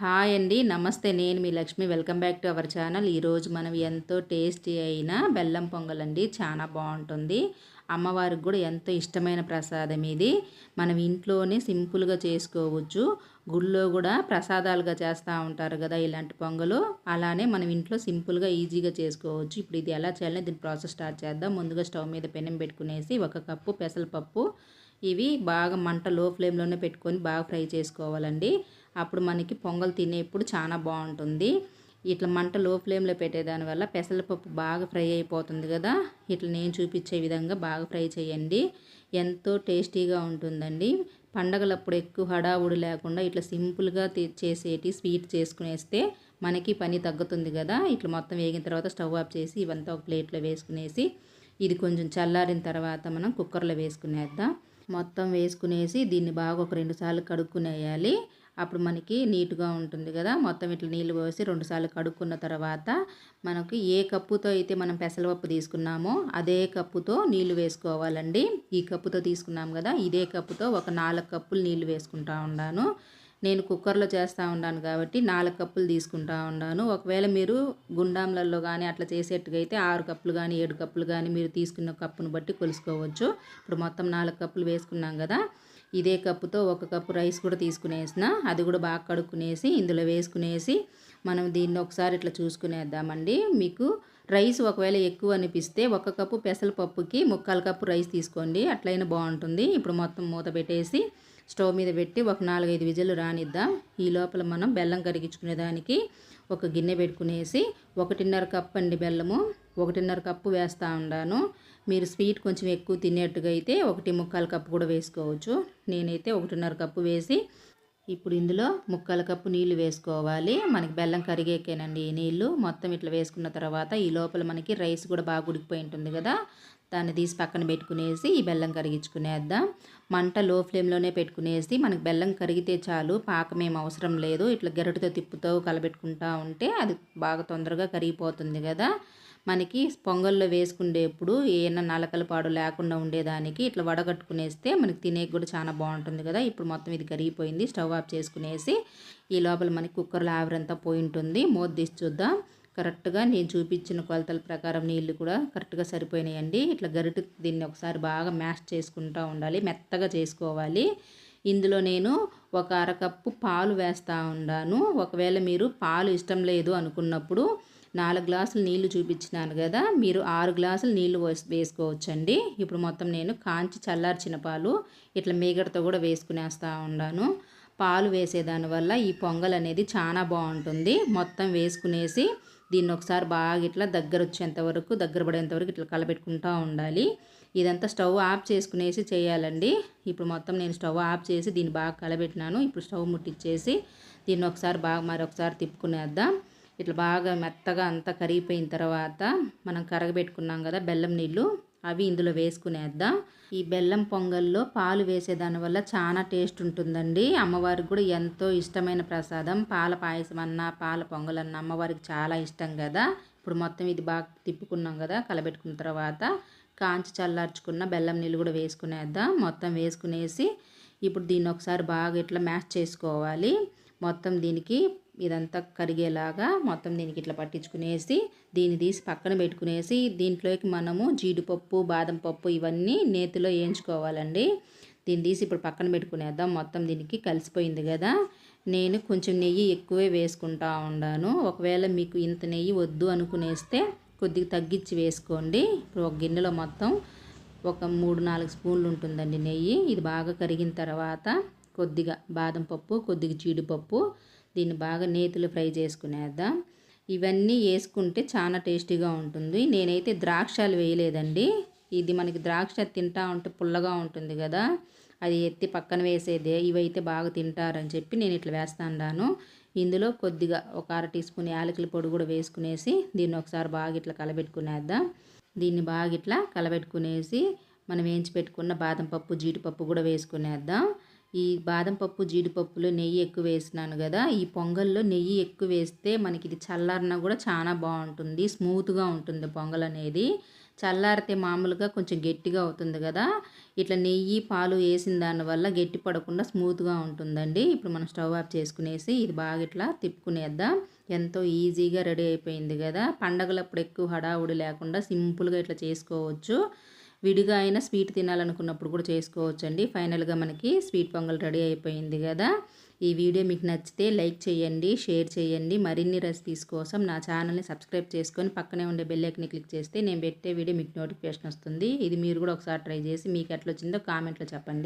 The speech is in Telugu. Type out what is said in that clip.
హాయ్ అండి. నమస్తే. నేను మీ Lakshmi. Welcome back to our channel. ఈరోజు మనం ఎంతో టేస్టీ అయిన బెల్లం పొంగల్ అండి. చాలా బాగుంటుంది. అమ్మవారికి కూడా ఎంతో ఇష్టమైన ప్రసాదం ఇది. మనం ఇంట్లోనే సింపుల్గా చేసుకోవచ్చు. గుళ్ళో కూడా ప్రసాదాలుగా చేస్తూ ఉంటారు కదా ఇలాంటి పొంగలు. అలానే మనం ఇంట్లో సింపుల్గా ఈజీగా చేసుకోవచ్చు. ఇప్పుడు ఇది ఎలా చేయాలని దీని ప్రాసెస్ స్టార్ట్ చేద్దాం. ముందుగా స్టవ్ మీద పెనం పెట్టుకునేసి ఒక కప్పు పెసరపప్పు. ఇవి బాగా మంట లో ఫ్లేమ్లోనే పెట్టుకొని బాగా ఫ్రై చేసుకోవాలండి. అప్పుడు మనకి పొంగల్ తినేప్పుడు చాలా బాగుంటుంది. ఇట్లా మంట లో ఫ్లేమ్లో పెట్టేదాని వల్ల పెసరపప్పు బాగా ఫ్రై అయిపోతుంది కదా. ఇట్లా నేను చూపించే విధంగా బాగా ఫ్రై చేయండి. ఎంతో టేస్టీగా ఉంటుందండి. పండగలప్పుడు ఎక్కువ హడావుడి లేకుండా ఇట్లా సింపుల్గా చేసేటి స్వీట్ చేసుకునేస్తే మనకి పని తగ్గుతుంది కదా. ఇట్లా మొత్తం వేగిన తర్వాత స్టవ్ ఆఫ్ చేసి ఇవంతా ఒక ప్లేట్లో వేసుకునేసి ఇది కొంచెం చల్లారిన తర్వాత మనం కుక్కర్లో వేసుకునేద్దాం. మొత్తం వేసుకునేసి దీన్ని బాగా ఒక రెండు సార్లు కడుక్కునేయాలి. అప్పుడు మనకి నీట్గా ఉంటుంది కదా. మొత్తం ఇట్లా నీళ్ళు పోసి రెండుసార్లు కడుక్కున్న తర్వాత మనకి ఏ కప్పుతో అయితే మనం పెసలపప్పు తీసుకున్నామో అదే కప్పుతో నీళ్ళు వేసుకోవాలండి. ఈ కప్పుతో తీసుకున్నాం కదా ఇదే కప్పుతో ఒక నాలుగు కప్పులు నీళ్ళు వేసుకుంటా ఉన్నాను నేను కుక్కర్లో చేస్తూ ఉన్నాను కాబట్టి నాలుగు కప్పులు తీసుకుంటా ఉన్నాను ఒకవేళ మీరు గుండాంలలో కానీ అట్లా చేసేట్టుగా అయితే ఆరు కప్పులు కానీ ఏడు కప్పులు కానీ మీరు తీసుకున్న కప్పును బట్టి కొలుసుకోవచ్చు. ఇప్పుడు మొత్తం నాలుగు కప్పులు వేసుకున్నాం కదా ఇదే కప్పుతో ఒక కప్పు రైస్ కూడా తీసుకునేసిన. అది కూడా బాగా కడుక్కునేసి ఇందులో వేసుకునేసి మనం దీన్ని ఒకసారి ఇట్లా చూసుకునేద్దామండి. మీకు రైస్ ఒకవేళ ఎక్కువ అనిపిస్తే ఒక కప్పు పెసరపప్పుకి ముక్కాలు కప్పు రైస్ తీసుకోండి. అట్లయినా బాగుంటుంది. ఇప్పుడు మొత్తం మూత పెట్టేసి స్టవ్ మీద పెట్టి ఒక నాలుగైదు విజులు రానిద్దాం. ఈ లోపల మనం బెల్లం కరిగించుకునేదానికి ఒక గిన్నె పెట్టుకునేసి ఒకటిన్నర కప్పు అండి బెల్లము. ఒకటిన్నర కప్పు వేస్తూ ఉన్నాను మీరు స్వీట్ కొంచెం ఎక్కువ తినేట్టుగా అయితే ఒకటి ముక్కాల కప్పు కూడా వేసుకోవచ్చు. నేనైతే ఒకటిన్నర కప్పు వేసి ఇప్పుడు ఇందులో ముక్కాల కప్పు నీళ్ళు వేసుకోవాలి. మనకి బెల్లం కరిగేకేనండి ఈ నీళ్ళు. మొత్తం ఇట్లా వేసుకున్న తర్వాత ఈ లోపల మనకి రైస్ కూడా బాగా ఉడికిపోయి ఉంటుంది కదా. దాన్ని తీసి పక్కన పెట్టుకునేసి ఈ బెల్లం కరిగించుకునేద్దాం. మంట లో ఫ్లేమ్లోనే పెట్టుకునేసి మనకి బెల్లం కరిగితే చాలు పాకం ఏం అవసరం లేదు. ఇట్లా గెరటితో తిప్పుతో కలబెట్టుకుంటా ఉంటే అది బాగా తొందరగా కరిగిపోతుంది కదా. మనకి పొంగల్లో వేసుకునేప్పుడు ఏమైనా నలకల పాడు లేకుండా ఉండేదానికి ఇట్లా వడగట్టుకునేస్తే మనకి తినేకి కూడా చాలా బాగుంటుంది కదా. ఇప్పుడు మొత్తం ఇది కరిగిపోయింది. స్టవ్ ఆఫ్ చేసుకునేసి ఈ లోపల మనకి కుక్కర్లో ఆవిరంతా పోయి ఉంటుంది. మూత తీసి చూద్దాం. కరెక్ట్గా నేను చూపించిన కొలతల ప్రకారం నీళ్ళు కూడా కరెక్ట్గా సరిపోయినాయండి. ఇట్లా గరిట దీన్ని ఒకసారి బాగా మ్యాష్ చేసుకుంటూ ఉండాలి. మెత్తగా చేసుకోవాలి. ఇందులో నేను ఒక అరకప్పు పాలు వేస్తూ ఉన్నాను ఒకవేళ మీరు పాలు ఇష్టం లేదు అనుకున్నప్పుడు నాలుగు గ్లాసులు నీళ్ళు చూపించినాను కదా మీరు ఆరు గ్లాసులు నీళ్ళు వేసుకోవచ్చండి. ఇప్పుడు మొత్తం నేను కాంచి చల్లార్చిన పాలు ఇట్లా మీగడతో కూడా వేసుకునేస్తూ ఉన్నాను. పాలు వేసేదాని వల్ల ఈ పొంగల్ అనేది చాలా బాగుంటుంది. మొత్తం వేసుకునేసి దీన్ని ఒకసారి బాగా ఇట్లా దగ్గర వచ్చేంత వరకు దగ్గర పడేంత వరకు ఇట్లా కలపెట్టుకుంటూ ఉండాలి. ఇదంతా స్టవ్ ఆఫ్ చేసుకునేసి చేయాలండి. ఇప్పుడు మొత్తం నేను స్టవ్ ఆఫ్ చేసి దీన్ని బాగా కలబెట్టినాను. ఇప్పుడు స్టవ్ ముట్టించేసి దీన్ని ఒకసారి బాగా మరొకసారి తిప్పుకునేద్దాం. ఇట్లా బాగా మెత్తగా అంతా కరిగిపోయిన తర్వాత మనం కరగబెట్టుకున్నాం కదా బెల్లం నీళ్ళు అవి ఇందులో వేసుకునేద్దాం. ఈ బెల్లం పొంగల్లో పాలు వేసేదాని వల్ల చాలా టేస్ట్ ఉంటుందండి. అమ్మవారికి కూడా ఎంతో ఇష్టమైన ప్రసాదం. పాల పాయసం అన్నా పాల పొంగల్ అన్న అమ్మవారికి చాలా ఇష్టం కదా. ఇప్పుడు మొత్తం ఇది బాగా తిప్పుకున్నాం కదా కలబెట్టుకున్న తర్వాత కాంచి చల్లార్చుకున్న బెల్లం నీళ్ళు కూడా వేసుకునేద్దాం. మొత్తం వేసుకునేసి ఇప్పుడు దీన్ని ఒకసారి బాగా ఇట్లా మ్యాష్ చేసుకోవాలి. మొత్తం దీనికి ఇదంతా కరిగేలాగా మొత్తం దీనికి ఇట్లా పట్టించుకునేసి దీన్ని తీసి పక్కన పెట్టుకునేసి దీంట్లోకి మనము జీడిపప్పు బాదం పప్పు ఇవన్నీ నేతిలో వేయించుకోవాలండి. దీన్ని తీసి ఇప్పుడు పక్కన పెట్టుకునేద్దాం. మొత్తం దీనికి కలిసిపోయింది కదా. నేను కొంచెం నెయ్యి ఎక్కువే వేసుకుంటా ఉన్నాను ఒకవేళ మీకు ఇంత నెయ్యి వద్దు అనుకునేస్తే కొద్దిగా తగ్గించి వేసుకోండి. ఇప్పుడు ఒక గిన్నెలో మొత్తం ఒక మూడు నాలుగు స్పూన్లు ఉంటుందండి నెయ్యి. ఇది బాగా కరిగిన తర్వాత కొద్దిగా బాదం పప్పు కొద్దిగా జీడిపప్పు దీన్ని బాగా నేతులు ఫ్రై చేసుకునేద్దాం. ఇవన్నీ వేసుకుంటే చాలా టేస్టీగా ఉంటుంది. నేనైతే ద్రాక్షలు వేయలేదండి. ఇది మనకి ద్రాక్ష తింటా ఉంటే పుల్లగా ఉంటుంది కదా. అది ఎత్తి పక్కన వేసేదే. ఇవైతే బాగా తింటారని చెప్పి నేను ఇట్లా వేస్తాను ఇందులో కొద్దిగా ఒక అర టీ స్పూన్ యాలకుల పొడి కూడా వేసుకునేసి దీన్ని ఒకసారి బాగా ఇట్లా కలబెట్టుకునేద్దాం. దీన్ని బాగా ఇట్లా కలబెట్టుకునేసి మనం వేయించి పెట్టుకున్న బాదం పప్పు జీడిపప్పు కూడా వేసుకునేద్దాం. ఈ బాదం పప్పు జీడిపప్పులో నెయ్యి ఎక్కువ వేసినాను కదా ఈ పొంగల్లో నెయ్యి ఎక్కువ వేస్తే మనకి ఇది చల్లారిన కూడా చాలా బాగుంటుంది స్మూత్గా ఉంటుంది పొంగల్ అనేది. చల్లారితే మామూలుగా కొంచెం గట్టిగా అవుతుంది కదా ఇట్లా నెయ్యి పాలు వేసిన దానివల్ల గట్టి పడకుండా స్మూత్గా ఉంటుందండి. ఇప్పుడు మనం స్టవ్ ఆఫ్ చేసుకునేసి ఇది బాగా ఇట్లా తిప్పుకునేద్దాం. ఎంతో ఈజీగా రెడీ అయిపోయింది కదా పండగలప్పుడు ఎక్కువ హడావుడి లేకుండా సింపుల్గా ఇట్లా చేసుకోవచ్చు. విడిగా అయినా స్వీట్ తినాలనుకున్నప్పుడు కూడా చేసుకోవచ్చండి. ఫైనల్గా మనకి స్వీట్ పొంగల్ రెడీ అయిపోయింది కదా. ఈ వీడియో మీకు నచ్చితే లైక్ చేయండి షేర్ చేయండి. మరిన్ని రెసిపీస్ కోసం నా ఛానల్ని సబ్స్క్రైబ్ చేసుకొని పక్కనే ఉండే బెల్లైక్ని క్లిక్ చేస్తే నేను పెట్టే వీడియో మీకు నోటిఫికేషన్ వస్తుంది. ఇది మీరు కూడా ఒకసారి ట్రై చేసి మీకు ఎట్లా వచ్చిందో కామెంట్లో చెప్పండి.